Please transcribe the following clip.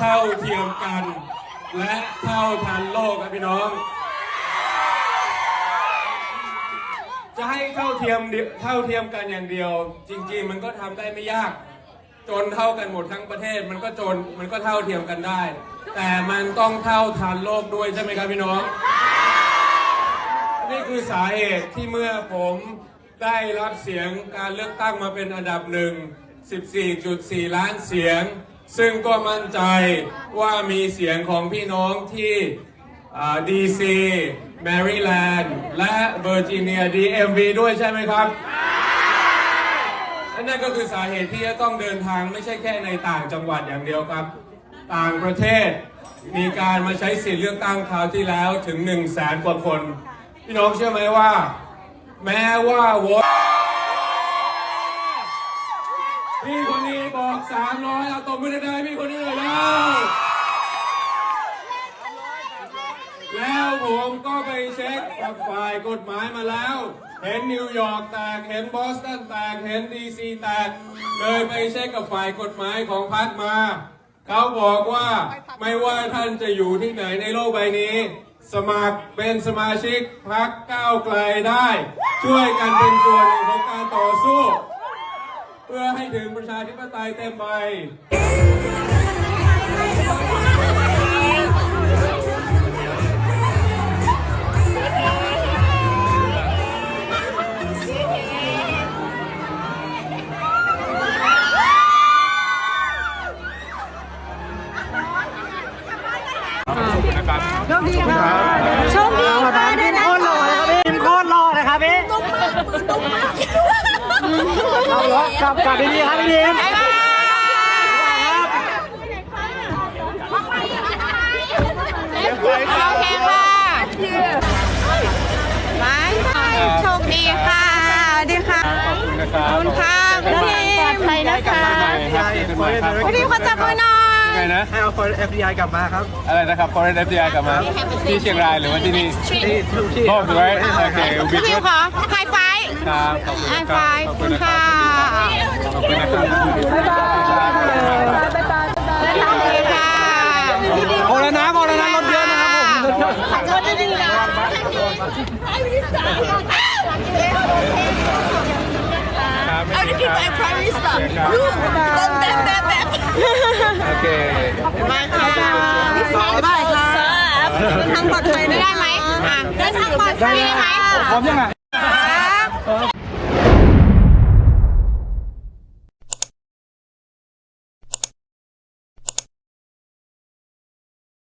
เท่าเทียมกัน และเท่าทันโลกครับพี่น้อง จะให้เท่าเทียมเท่าเทียมกันอย่างเดียว จริง ๆ มันก็ทำได้ไม่ยาก จนเท่ากันหมดทั้งประเทศ มันก็จนมันก็เท่าเทียมกันได้ แต่มันต้องเท่าทันโลกด้วยใช่ไหมครับพี่น้องนี่คือสาเหตุที่เมื่อผมได้รับเสียงการเลือกตั้งมาเป็นอันดับหนึ่ง 14.4 ล้านเสียง ซึ่งก็มั่นใจว่ามีเสียงของพี่น้องที่ดีซีแมริแลนด์และเวอร์จิเนีย DMV ด้วยใช่ไหมครับและนั่นก็คือสาเหตุที่จะต้องเดินทางไม่ใช่แค่ในต่างจังหวัดอย่างเดียวครับ ต่างประเทศมีการมาใช้สิทธิเลือกตั้งคราวที่แล้วถึง1 0 0 0 0แสนกว่าคน พี่น้องเชื่อไหมว่า แม้ว่าวต นี้อก300เอาตบมือได้ๆพี่คนนี้เลยแล้วแล้วผมก็ไปเช็คกับฝ่ายกฎหมายมาแล้ว เห็นนิวยอร์กแตก เห็นบอสตันแตก เห็นดีซีแตก เลยไปเช็คกับฝ่ายกฎหมายของพรรคมา เขาบอกว่าไม่ว่าท่านจะอยู่ที่ไหนในโลกใบนี้ สมัครเป็นสมาชิกพรรคก้าวไกลได้ ช่วยกันเป็นส่วนหนึ่งของการต่อสู้ พื่อให้ถึงประชาธิปไตยเต็มใบโชคดีค่ะโชคดีค่ะได้ได้โคตรหล่อเลยครับพี่ทีมโคตรหล่อเลยครับพี่ตุ้มมา กมือตุ้มมากเอาเหรอกลับกลับดีๆครับพี่ทีมโอเคค่ะไปโชคดีค่ะสวัสดีค่ะขอบคุณนะครับขอบคุณค่ะพี่ทีมปลอดภัยนะคะพี่ทีมขอจับมือหน่อยไงนะให้เอาคน FBI กลับมาครับ อะไรนะครับ Foreign FDI กลับมา ที่เชียงรายหรือว่าที่นี่ที่ทุกที่โอ้สวยโอเคบิ๊พี่กทีมขอไฮไฟครับขอบคุณไฮนะคไฟรับขอบคุณค่ะข อบคุณนะครับโอเคค่ะพอแล้วนะพอแล้วนะรถเยอะนะครับผมขอโทษด้วยนะครับไม่เอามีที่คไป private stuff ครับลูกต้นแบบแบบแบบโอเคมาค่ะได้ค่ะทางปลอดภัยได้ไหมอะได้ทางปลอดภัยได้ไหมพร้อมยังไง